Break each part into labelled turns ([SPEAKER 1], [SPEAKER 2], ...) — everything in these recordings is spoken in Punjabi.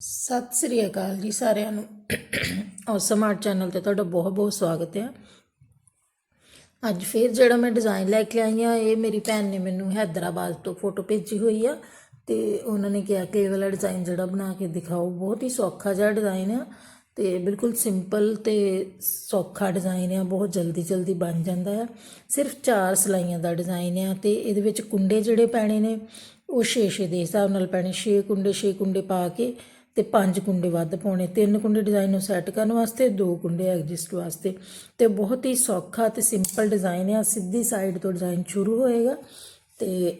[SPEAKER 1] ਸਤਿ ਸ੍ਰੀ ਅਕਾਲ ਜੀ ਸਾਰਿਆਂ ਨੂੰ। ਔਸਮ ਆਰਟ ਚੈਨਲ ਤੇ ਤੁਹਾਡਾ ਬਹੁਤ ਬਹੁਤ ਸਵਾਗਤ ਹੈ। ਅੱਜ ਫਿਰ ਜਿਹੜਾ ਮੈਂ ਡਿਜ਼ਾਈਨ ਲੈ ਕੇ ਆਈ ਆ ਇਹ ਮੇਰੀ ਭੈਣ ਨੇ ਮੈਨੂੰ ਹੈਦਰਾਬਾਦ ਤੋਂ ਫੋਟੋ ਭੇਜੀ ਹੋਈ ਆ ਤੇ ਉਹਨਾਂ ਨੇ ਕਿਹਾ ਕਿ ਇਹ ਵਾਲਾ ਡਿਜ਼ਾਈਨ ਜਿਹੜਾ ਬਣਾ ਕੇ ਦਿਖਾਓ। ਬਹੁਤ ਹੀ ਸੌਖਾ ਜਿਹਾ ਡਿਜ਼ਾਈਨ ਆ ਤੇ ਬਿਲਕੁਲ ਸਿੰਪਲ ਤੇ ਸੌਖਾ ਡਿਜ਼ਾਈਨ ਆ, ਬਹੁਤ ਜਲਦੀ ਜਲਦੀ ਬਣ ਜਾਂਦਾ ਆ। ਸਿਰਫ ਚਾਰ ਸਲਾਈਆਂ ਦਾ ਡਿਜ਼ਾਈਨ ਆ ਤੇ ਇਹਦੇ ਵਿੱਚ ਕੁੰਡੇ ਜਿਹੜੇ ਪੈਣੇ ਨੇ, ਉਹ 6-6 ਦੇ ਹਿਸਾਬ ਨਾਲ ਪੈਣੇ 6 ਕੁੰਡੇ 6 ਕੁੰਡੇ ਪਾ ਕੇ ਤੇ ਪੰਜ ਕੁੰਡੇ ਵੱਧ ਪਾਉਣੇ, ਤਿੰਨ ਕੁੰਡੇ ਡਿਜ਼ਾਈਨ ਨੂੰ ਸੈੱਟ ਕਰਨ ਵਾਸਤੇ, ਦੋ ਕੁੰਡੇ ਐਗਜਿਸਟ ਵਾਸਤੇ। ਤੇ ਬਹੁਤ ਹੀ ਸੌਖਾ ਤੇ ਸਿੰਪਲ ਡਿਜ਼ਾਈਨ ਆ, ਸਿੱਧੀ ਸਾਈਡ ਤੋਂ ਡਿਜ਼ਾਈਨ ਸ਼ੁਰੂ ਹੋਏਗਾ। ਤੇ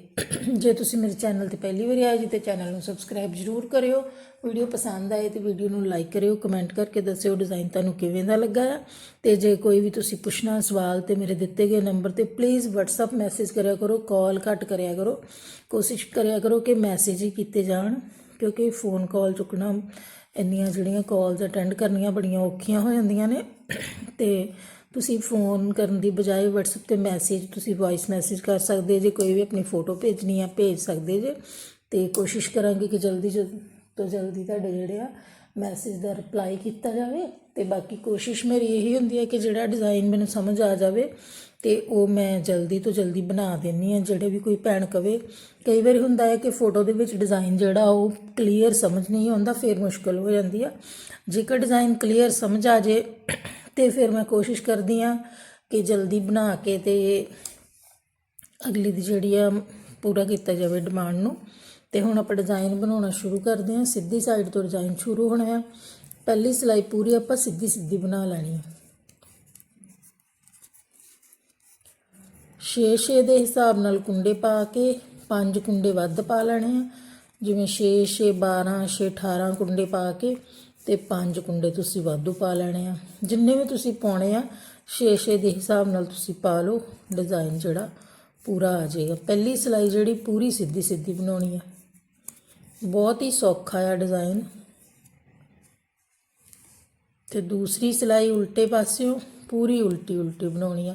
[SPEAKER 1] ਜੇ ਤੁਸੀਂ ਮੇਰੇ ਚੈਨਲ ਤੇ ਪਹਿਲੀ ਵਾਰ ਆਏ ਜੀ, ਤੇ ਚੈਨਲ ਨੂੰ ਸਬਸਕ੍ਰਾਈਬ ਜ਼ਰੂਰ ਕਰਿਓ। ਵੀਡੀਓ ਪਸੰਦ ਆਏ ਤੇ ਵੀਡੀਓ ਨੂੰ ਲਾਈਕ ਕਰਿਓ ਕਮੈਂਟ ਕਰਕੇ ਦੱਸਿਓ ਡਿਜ਼ਾਈਨ ਤੁਹਾਨੂੰ ਕਿਵੇਂ ਦਾ ਲੱਗਾ ਆ। ਤੇ ਜੇ ਕੋਈ ਵੀ ਤੁਸੀਂ ਪੁੱਛਣਾ ਸਵਾਲ ਤੇ ਮੇਰੇ ਦਿੱਤੇ ਗਏ ਨੰਬਰ ਤੇ ਪਲੀਜ਼ WhatsApp ਮੈਸੇਜ ਕਰਿਆ ਕਰੋ ਕਾਲ ਘੱਟ ਕਰਿਆ ਕਰੋ। ਕੋਸ਼ਿਸ਼ ਕਰਿਆ ਕਰੋ ਕਿ ਮੈਸੇਜ ਹੀ ਕੀਤੇ ਜਾਣ। ਕਿਉਂਕਿ ਫੋਨ ਕਾਲ ਚੁੱਕਣਾ, ਇੰਨੀਆਂ ਜਿਹੜੀਆਂ ਕਾਲਸ ਅਟੈਂਡ ਕਰਨੀਆਂ ਬੜੀਆਂ ਔਖੀਆਂ ਹੋ ਜਾਂਦੀਆਂ ਨੇ। ਤੇ ਤੁਸੀਂ ਫੋਨ ਕਰਨ ਦੀ ਬਜਾਏ WhatsApp ਤੇ ਮੈਸੇਜ ਤੁਸੀਂ ਵੌਇਸ ਮੈਸੇਜ ਕਰ ਸਕਦੇ ਜੇ, ਕੋਈ ਵੀ ਆਪਣੀ ਫੋਟੋ ਭੇਜਣੀ ਆ, ਭੇਜ ਸਕਦੇ ਜੇ। ਤੇ ਕੋਸ਼ਿਸ਼ ਕਰਾਂਗੇ ਕਿ ਜਲਦੀ ਜਲ- ਤੋਂ ਜਲਦੀ ਤੁਹਾਡੇ ਜਿਹੜੇ ਆ ਮੈਸੇਜ ਦਾ ਰਿਪਲਾਈ ਕੀਤਾ ਜਾਵੇ। ਤੇ ਬਾਕੀ ਕੋਸ਼ਿਸ਼ ਮੇਰੀ ਇਹੀ ਹੁੰਦੀ ਹੈ ਕਿ ਜਿਹੜਾ ਡਿਜ਼ਾਈਨ ਮੈਨੂੰ ਸਮਝ ਆ ਜਾਵੇ ਅਤੇ ਉਹ ਮੈਂ ਜਲਦੀ ਤੋਂ ਜਲਦੀ ਬਣਾ ਦਿੰਦੀ ਹਾਂ ਜਿਹੜੇ ਵੀ ਕੋਈ ਭੈਣ ਕਵੇ। ਕਈ ਵਾਰ ਹੁੰਦਾ ਹੈ ਕਿ ਫੋਟੋ ਦੇ ਵਿੱਚ ਡਿਜ਼ਾਈਨ ਜਿਹੜਾ ਉਹ ਕਲੀਅਰ ਸਮਝ ਨਹੀਂ ਆਉਂਦਾ, ਫਿਰ ਮੁਸ਼ਕਲ ਹੋ ਜਾਂਦੀ ਆ। ਜੇਕਰ ਡਿਜ਼ਾਈਨ ਕਲੀਅਰ ਸਮਝ ਆ ਜੇ, ਤੇ ਫਿਰ ਮੈਂ ਕੋਸ਼ਿਸ਼ ਕਰਦੀ ਆ ਕਿ ਜਲਦੀ ਬਣਾ ਕੇ ਤੇ ਅਗਲੀ ਦੀ ਜਿਹੜੀ ਆ ਪੂਰਾ ਕੀਤਾ ਜਾਵੇ ਡਿਮਾਂਡ ਨੂੰ। ਤੇ ਹੁਣ ਆਪਾਂ ਡਿਜ਼ਾਈਨ ਬਣਾਉਣਾ ਸ਼ੁਰੂ ਕਰਦੇ ਹਾਂ ਸਿੱਧੀ ਸਾਈਡ ਤੋਂ ਡਿਜ਼ਾਈਨ ਸ਼ੁਰੂ ਹੋਣਾ ਹੈ ਪਹਿਲੀ ਸਿਲਾਈ ਪੂਰੀ ਆਪਾਂ ਸਿੱਧੀ ਸਿੱਧੀ ਬਣਾ ਲੈਣੀ ਹੈ 6-6 ਦੇ ਹਿਸਾਬ ਨਾਲ ਕੁੰਡੇ ਪਾ ਕੇ ਪੰਜ ਕੁੰਡੇ ਵੱਧ ਪਾ ਲੈਣੇ ਆ। ਜਿਵੇਂ 6 6 12 6 18 ਕੁੰਡੇ ਪਾ ਕੇ ਤੇ ਪੰਜ ਕੁੰਡੇ ਤੁਸੀਂ ਵਾਧੂ ਪਾ ਲੈਣੇ ਆ। ਜਿੰਨੇ ਵੀ ਤੁਸੀਂ ਪਾਉਣੇ ਆ 6-6 ਦੇ ਹਿਸਾਬ ਨਾਲ ਤੁਸੀਂ ਪਾ ਲਓ। ਡਿਜ਼ਾਈਨ ਜਿਹੜਾ ਪੂਰਾ ਆ ਜਾਏਗਾ। ਪਹਿਲੀ ਸਿਲਾਈ ਜਿਹੜੀ ਪੂਰੀ ਸਿੱਧੀ ਸਿੱਧੀ ਬਣਾਉਣੀ ਆ। ਬਹੁਤ ਹੀ ਸੌਖਾ ਆ ਡਿਜ਼ਾਈਨ। ਤੇ ਦੂਸਰੀ ਸਿਲਾਈ ਉਲਟੇ ਪਾਸਿਓਂ, ਪੂਰੀ ਉਲਟੀ ਉਲਟੀ ਬਣਾਉਣੀ ਆ।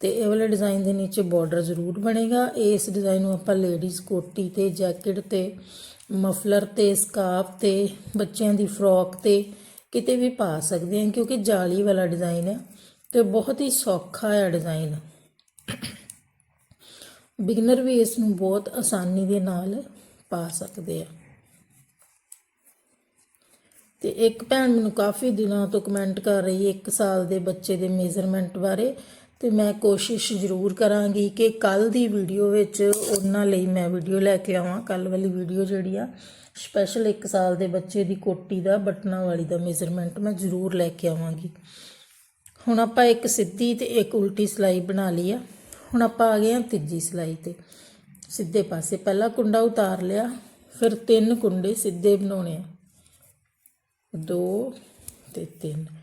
[SPEAKER 1] ਤੇ ਇਹ ਵਾਲੇ ਡਿਜ਼ਾਈਨ ਦੇ ਨੀਚੇ ਬਾਰਡਰ ਜ਼ਰੂਰ ਬਣੇਗਾ। ਇਸ ਡਿਜ਼ਾਈਨ ਨੂੰ ਆਪਾਂ ਲੇਡੀਜ਼ ਕੋਟੀ ਤੇ ਜੈਕਟ ਤੇ ਮਫਲਰ ਤੇ ਸਕਾਰਫ ਤੇ, ਬੱਚਿਆਂ ਦੀ ਫਰੋਕ ਤੇ ਕਿਤੇ ਵੀ ਪਾ ਸਕਦੇ ਹਾਂ ਕਿਉਂਕਿ ਜਾਲੀ ਵਾਲਾ ਡਿਜ਼ਾਈਨ ਹੈ ਤੇ ਬਹੁਤ ਹੀ ਸੌਖਾ ਹੈ ਡਿਜ਼ਾਈਨ ਬਿਗਨਰ ਵੀ ਇਸ ਨੂੰ ਬਹੁਤ ਆਸਾਨੀ ਦੇ ਨਾਲ ਪਾ ਸਕਦੇ ਆ। ਤੇ ਇੱਕ ਭੈਣ ਮੈਨੂੰ ਕਾਫੀ ਦਿਨਾਂ ਤੋਂ ਕਮੈਂਟ ਕਰ ਰਹੀ ਹੈ 1 ਸਾਲ ਦੇ ਬੱਚੇ ਦੇ ਮੇਜ਼ਰਮੈਂਟ ਬਾਰੇ। ਤੇ ਮੈਂ ਕੋਸ਼ਿਸ਼ ਜ਼ਰੂਰ ਕਰਾਂਗੀ ਕਿ ਕੱਲ ਦੀ ਵੀਡੀਓ ਵਿੱਚ ਉਹਨਾਂ ਲਈ ਮੈਂ ਵੀਡੀਓ ਲੈ ਕੇ ਆਵਾਂ। ਕੱਲ ਵਾਲੀ ਵੀਡੀਓ ਜਿਹੜੀ ਆ ਸਪੈਸ਼ਲ 1 ਸਾਲ ਦੇ ਬੱਚੇ ਦੀ ਕੋਟੀ ਦਾ, ਬਟਨਾਂ ਵਾਲੀ ਦਾ ਮੇਜ਼ਰਮੈਂਟ ਮੈਂ ਜ਼ਰੂਰ ਲੈ ਕੇ ਆਵਾਂਗੀ। ਹੁਣ ਆਪਾਂ ਇੱਕ ਸਿੱਧੀ ਤੇ ਇੱਕ ਉਲਟੀ ਸਿਲਾਈ ਬਣਾ ਲਈ ਆ। ਹੁਣ ਆਪਾਂ ਆ ਗਏ ਆ ਤੀਜੀ ਸਿਲਾਈ ਤੇ। ਸਿੱਧੇ ਪਾਸੇ ਪਹਿਲਾ ਕੁੰਡਾ ਉਤਾਰ ਲਿਆ, ਫਿਰ ਤਿੰਨ ਕੁੰਡੇ ਸਿੱਧੇ ਬਣਾਉਣੇ ਆ। ਦੋ ਤੇ ਤਿੰਨ।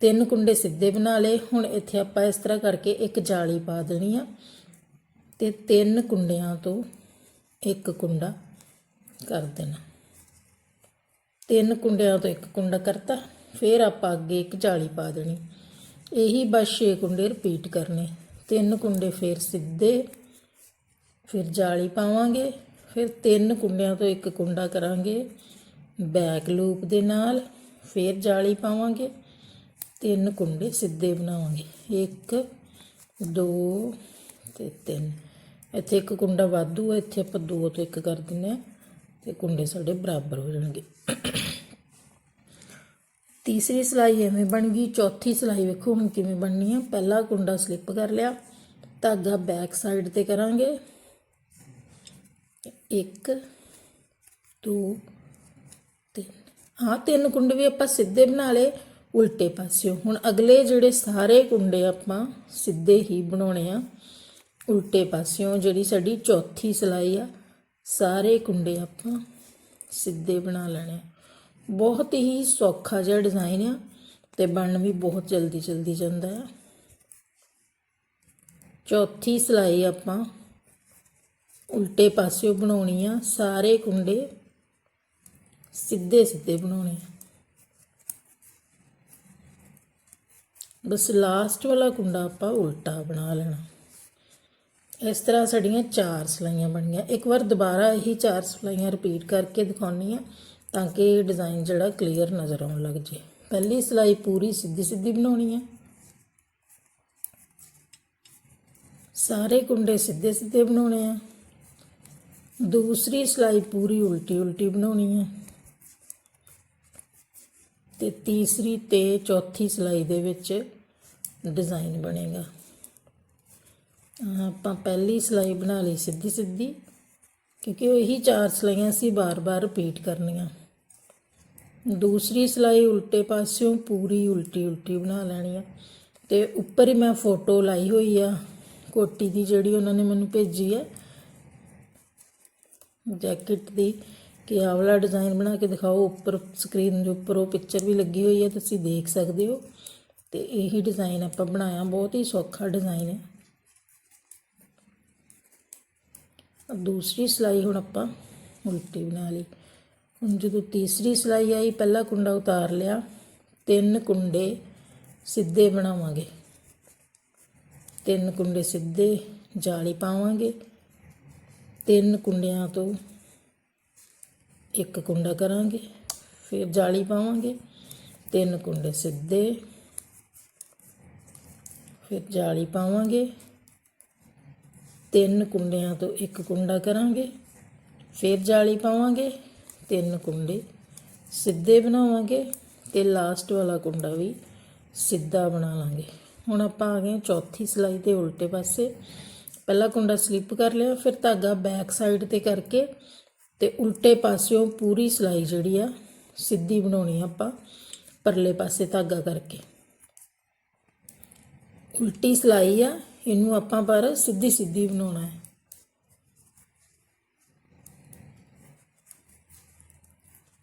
[SPEAKER 1] ਤਿੰਨ ਕੁੰਡੇ ਸਿੱਧੇ ਬਣਾ ਲਏ। ਹੁਣ ਇੱਥੇ ਆਪਾਂ ਇਸ ਤਰ੍ਹਾਂ ਕਰਕੇ ਇੱਕ ਜਾਲੀ ਪਾ ਦੇਣੀ ਆ ਤੇ ਤਿੰਨ ਕੁੰਡਿਆਂ ਤੋਂ ਇੱਕ ਕੁੰਡਾ ਕਰ ਦੇਣਾ। ਤਿੰਨ ਕੁੰਡਿਆਂ ਤੋਂ ਇੱਕ ਕੁੰਡਾ ਕਰਤਾ, ਫਿਰ ਆਪਾਂ ਅੱਗੇ ਇੱਕ ਜਾਲੀ ਪਾ ਦੇਣੀ। ਇਹੀ ਬਸ 6 ਕੁੰਡੇ ਰਿਪੀਟ ਕਰਨੇ। ਤਿੰਨ ਕੁੰਡੇ ਫਿਰ ਸਿੱਧੇ, ਫਿਰ ਜਾਲੀ ਪਾਵਾਂਗੇ, ਫਿਰ ਤਿੰਨ ਕੁੰਡਿਆਂ ਤੋਂ ਇੱਕ ਕੁੰਡਾ ਕਰਾਂਗੇ। ਬੈਕ ਲੂਪ ਦੇ ਨਾਲ ਫਿਰ ਜਾਲੀ ਪਾਵਾਂਗੇ। ਤਿੰਨ ਕੁੰਡੇ ਸਿੱਧੇ ਬਣਾਵਾਂਗੇ। 1 2 ਤੇ 3 ਇੱਥੇ ਇੱਕ ਕੁੰਡਾ ਵਾਧੂ ਹੈ ਇੱਥੇ ਆਪਾਂ ਦੋ ਤੋਂ ਇੱਕ ਕਰ ਦਿੰਨੇ ਆ ਤੇ ਕੁੰਡੇ ਸਾਡੇ ਬਰਾਬਰ ਹੋ ਜਾਣਗੇ। ਤੀਸਰੀ ਸਿਲਾਈ ਐਵੇਂ ਬਣ ਗਈ, ਚੌਥੀ ਸਿਲਾਈ ਵੇਖੋ ਹੁਣ ਕਿਵੇਂ ਬਣਨੀ ਹੈ ਪਹਿਲਾ ਕੁੰਡਾ ਸਲਿੱਪ ਕਰ ਲਿਆ, ਧਾਗਾ ਬੈਕ ਸਾਈਡ ਤੇ ਕਰਾਂਗੇ। 1 2 3 ਹਾਂ ਤਿੰਨ ਕੁੰਡੇ ਵੀ ਆਪਾਂ ਸਿੱਧੇ ਬਣਾ ਲਏ। ਉਲਟੇ ਪਾਸਿਓਂ। ਹੁਣ ਅਗਲੇ ਜਿਹੜੇ ਸਾਰੇ ਕੁੰਡੇ ਆਪਾਂ ਸਿੱਧੇ ਹੀ ਬਣਾਉਣੇ ਆ, ਉਲਟੇ ਪਾਸਿਓਂ ਜਿਹੜੀ ਸਾਡੀ ਚੌਥੀ ਸਿਲਾਈ ਆ, ਸਾਰੇ ਕੁੰਡੇ ਆਪਾਂ ਸਿੱਧੇ ਬਣਾ ਲੈਣੇ ਆ। ਬਹੁਤ ਹੀ ਸੌਖਾ ਜਿਹਾ ਡਿਜ਼ਾਈਨ ਆ ਤੇ ਬਣਨ ਵੀ ਬਹੁਤ ਜਲਦੀ ਜਲਦੀ ਜਾਂਦਾ ਆ। ਚੌਥੀ ਸਿਲਾਈ ਆਪਾਂ ਉਲਟੇ ਪਾਸਿਓਂ ਬਣਾਉਣੀ ਆ, ਸਾਰੇ ਕੁੰਡੇ ਸਿੱਧੇ ਸਿੱਧੇ ਬਣਾਉਣੇ ਆ। ਬਸ ਲਾਸਟ ਵਾਲਾ ਕੁੰਡਾ ਆਪਾਂ ਉਲਟਾ ਬਣਾ ਲੈਣਾ। ਇਸ ਤਰ੍ਹਾਂ ਸਾਡੀਆਂ ਚਾਰ ਸਲਾਈਆਂ ਬਣੀਆਂ। ਇੱਕ ਵਾਰ ਦੁਬਾਰਾ ਇਹੀ ਚਾਰ ਸਲਾਈਆਂ ਰਿਪੀਟ ਕਰਕੇ ਦਿਖਾਉਣੀ ਆ ਤਾਂ ਕਿ ਇਹ ਡਿਜ਼ਾਈਨ ਜਿਹੜਾ ਕਲੀਅਰ ਨਜ਼ਰ ਆਉਣ ਲੱਗ ਜੇ। ਪਹਿਲੀ ਸਿਲਾਈ ਪੂਰੀ ਸਿੱਧੀ ਸਿੱਧੀ ਬਣਾਉਣੀ ਹੈ ਸਾਰੇ ਕੁੰਡੇ ਸਿੱਧੇ ਸਿੱਧੇ ਬਣਾਉਣੇ ਆ। ਦੂਸਰੀ ਸਿਲਾਈ ਪੂਰੀ ਉਲਟੀ ਉਲਟੀ ਬਣਾਉਣੀ ਹੈ ਤੇ ਤੀਸਰੀ ਤੇ ਚੌਥੀ ਸਿਲਾਈ ਦੇ ਵਿੱਚ ਡਿਜ਼ਾਈਨ ਬਣੇਗਾ। ਆਪਾਂ ਪਹਿਲੀ ਸਿਲਾਈ ਬਣਾ ਲਈ ਸਿੱਧੀ ਸਿੱਧੀ, ਕਿਉਂਕਿ ਉਹ ਇਹੀ ਚਾਰ ਸਿਲਾਈਆਂ ਸੀ ਬਾਰ-ਬਾਰ ਰਿਪੀਟ ਕਰਨੀਆਂ। ਦੂਸਰੀ ਸਿਲਾਈ ਉਲਟੇ ਪਾਸਿਓਂ ਪੂਰੀ ਉਲਟੀ ਉਲਟੀ ਬਣਾ ਲੈਣੀ ਆ। ਤੇ ਉੱਪਰ ਹੀ ਮੈਂ ਫੋਟੋ ਲਾਈ ਹੋਈ ਆ। ਕੋਟੀ ਦੀ ਜਿਹੜੀ ਉਹਨਾਂ ਨੇ ਮੈਨੂੰ ਭੇਜੀ ਆ। ਜੈਕਟ ਦੀ, ਕਿ ਆਹ ਵਾਲਾ ਡਿਜ਼ਾਈਨ ਬਣਾ ਕੇ ਦਿਖਾਓ। ਉੱਪਰ ਸਕਰੀਨ ਦੇ ਉੱਪਰ ਉਹ ਪਿਕਚਰ ਵੀ ਲੱਗੀ ਹੋਈ ਹੈ ਤੁਸੀਂ ਦੇਖ ਸਕਦੇ ਹੋ। ਤੇ ਇਹੀ ਡਿਜ਼ਾਈਨ ਆਪਾਂ ਬਣਾਇਆ, ਬਹੁਤ ਹੀ ਸੌਖਾ ਡਿਜ਼ਾਈਨ ਹੈ। ਦੂਸਰੀ ਸਿਲਾਈ ਹੁਣ ਆਪਾਂ ਉਲਟੀ ਬਣਾ ਲਈ। ਹੁਣ ਜਦੋਂ ਤੀਸਰੀ ਸਿਲਾਈ ਆਈ, ਪਹਿਲਾ ਕੁੰਡਾ ਉਤਾਰ ਲਿਆ, ਤਿੰਨ ਕੁੰਡੇ ਸਿੱਧੇ ਬਣਾਵਾਂਗੇ। ਤਿੰਨ ਕੁੰਡੇ ਸਿੱਧੇ ਜਾਲੀ ਪਾਵਾਂਗੇ। ਤਿੰਨ ਕੁੰਡਿਆਂ ਤੋਂ ਇੱਕ ਕੁੰਡਾ ਕਰਾਂਗੇ, ਫਿਰ ਜਾਲੀ ਪਾਵਾਂਗੇ। ਤਿੰਨ ਕੁੰਡੇ ਸਿੱਧੇ ਫਿਰ ਜਾਲੀ ਪਾਵਾਂਗੇ। ਤਿੰਨ ਕੁੰਡਿਆਂ ਤੋਂ ਇੱਕ ਕੁੰਡਾ ਕਰਾਂਗੇ। ਫਿਰ ਜਾਲੀ ਪਾਵਾਂਗੇ, ਤਿੰਨ ਕੁੰਡੇ ਸਿੱਧੇ ਬਣਾਵਾਂਗੇ ਤੇ ਲਾਸਟ ਵਾਲਾ ਕੁੰਡਾ ਵੀ ਸਿੱਧਾ ਬਣਾ ਲਾਂਗੇ। ਹੁਣ ਆਪਾਂ ਆ ਗਏ ਚੌਥੀ ਸਿਲਾਈ ਦੇ ਉਲਟੇ ਪਾਸੇ। ਪਹਿਲਾ ਕੁੰਡਾ ਸਲਿੱਪ ਕਰ ਲਿਆ, ਫਿਰ ਧਾਗਾ ਬੈਕ ਸਾਈਡ ਤੇ ਕਰਕੇ ਤੇ ਉਲਟੇ ਪਾਸਿਓਂ ਪੂਰੀ ਸਿਲਾਈ ਜਿਹੜੀ ਆ ਸਿੱਧੀ ਬਣਾਉਣੀ ਆ ਆਪਾਂ, ਪਰਲੇ ਪਾਸੇ ਧਾਗਾ ਕਰਕੇ। ਉਲਟੀ ਸਿਲਾਈ ਆ, ਇਹਨੂੰ ਆਪਾਂ ਪਰ ਸਿੱਧੀ ਸਿੱਧੀ ਬਣਾਉਣਾ ਹੈ।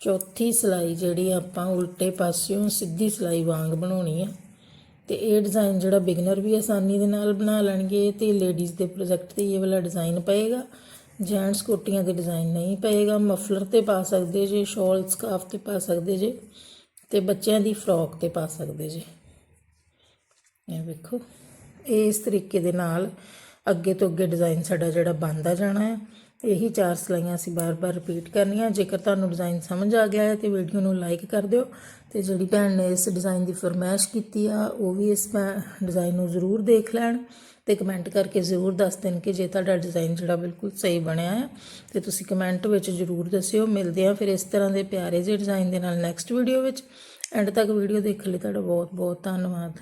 [SPEAKER 1] ਚੌਥੀ ਸਿਲਾਈ ਜਿਹੜੀ ਆਪਾਂ ਉਲਟੇ ਪਾਸਿਓਂ ਸਿੱਧੀ ਸਿਲਾਈ ਵਾਂਗ ਬਣਾਉਣੀ ਆ। ਤੇ ਇਹ ਡਿਜ਼ਾਈਨ ਜਿਹੜਾ ਬਿਗਨਰ ਵੀ ਆਸਾਨੀ ਦੇ ਨਾਲ ਬਣਾ ਲੈਣਗੇ ਤੇ ਲੇਡੀਜ਼ ਦੇ ਪ੍ਰੋਜੈਕਟ ਤੇ ਇਹ ਵਾਲਾ ਡਿਜ਼ਾਈਨ ਪਏਗਾ। ਜੈਂਟਸ ਕੋਟੀਆਂ ਦੇ ਡਿਜ਼ਾਈਨ ਨਹੀਂ ਪਏਗਾ ਮਫਲਰ ਤੇ ਪਾ ਸਕਦੇ ਜੇ ਸ਼ਾਲ ਸਕਾਫ ਤੇ ਪਾ ਸਕਦੇ ਜੇ, ਤੇ ਬੱਚਿਆਂ ਦੀ ਫਰੋਕ ਤੇ ਪਾ ਸਕਦੇ ਜੇ। ਇਹ ਵੇਖੋ। ਇਹ ਇਸ ਤਰੀਕੇ ਦੇ ਨਾਲ ਅੱਗੇ ਤੋਂ ਅੱਗੇ ਡਿਜ਼ਾਈਨ ਸਾਡਾ ਜਿਹੜਾ ਬਣਦਾ ਜਾਣਾ ਹੈ, ਇਹੀ ਚਾਰ ਸਲਾਈਆਂ ਅਸੀਂ ਬਾਰ-ਬਾਰ ਰਿਪੀਟ ਕਰਨੀਆਂ। ਜੇਕਰ ਤੁਹਾਨੂੰ ਡਿਜ਼ਾਈਨ ਸਮਝ ਆ ਗਿਆ ਹੈ ਤੇ ਵੀਡੀਓ ਨੂੰ ਲਾਈਕ ਕਰ ਦਿਓ ਤੇ ਜਿਹੜੀ ਭੈਣ ਨੇ ਇਸ ਡਿਜ਼ਾਈਨ ਦੀ ਫਰਮਾਇਸ਼ ਕੀਤੀ ਆ, ਉਹ ਵੀ ਇਸ ਡਿਜ਼ਾਈਨ ਨੂੰ ਜ਼ਰੂਰ ਦੇਖ ਲੈਣ ਤੇ ਕਮੈਂਟ ਕਰਕੇ ਜ਼ਰੂਰ ਦੱਸ ਦੇਣ ਕਿ ਜੇ ਤੁਹਾਡਾ ਡਿਜ਼ਾਈਨ ਜਿਹੜਾ ਬਿਲਕੁਲ ਸਹੀ ਬਣਿਆ ਹੈ, ਤੇ ਤੁਸੀਂ ਕਮੈਂਟ ਵਿੱਚ ਜ਼ਰੂਰ ਦੱਸਿਓ। ਮਿਲਦੇ ਆ ਫਿਰ ਇਸ ਤਰ੍ਹਾਂ ਦੇ ਪਿਆਰੇ ਜਿਹੇ ਡਿਜ਼ਾਈਨ ਦੇ ਨਾਲ ਨੈਕਸਟ ਵੀਡੀਓ ਵਿੱਚ। ਐਂਡ ਤੱਕ ਵੀਡੀਓ ਦੇਖਣ ਲਈ ਤੁਹਾਡਾ ਬਹੁਤ ਬਹੁਤ ਧੰਨਵਾਦ।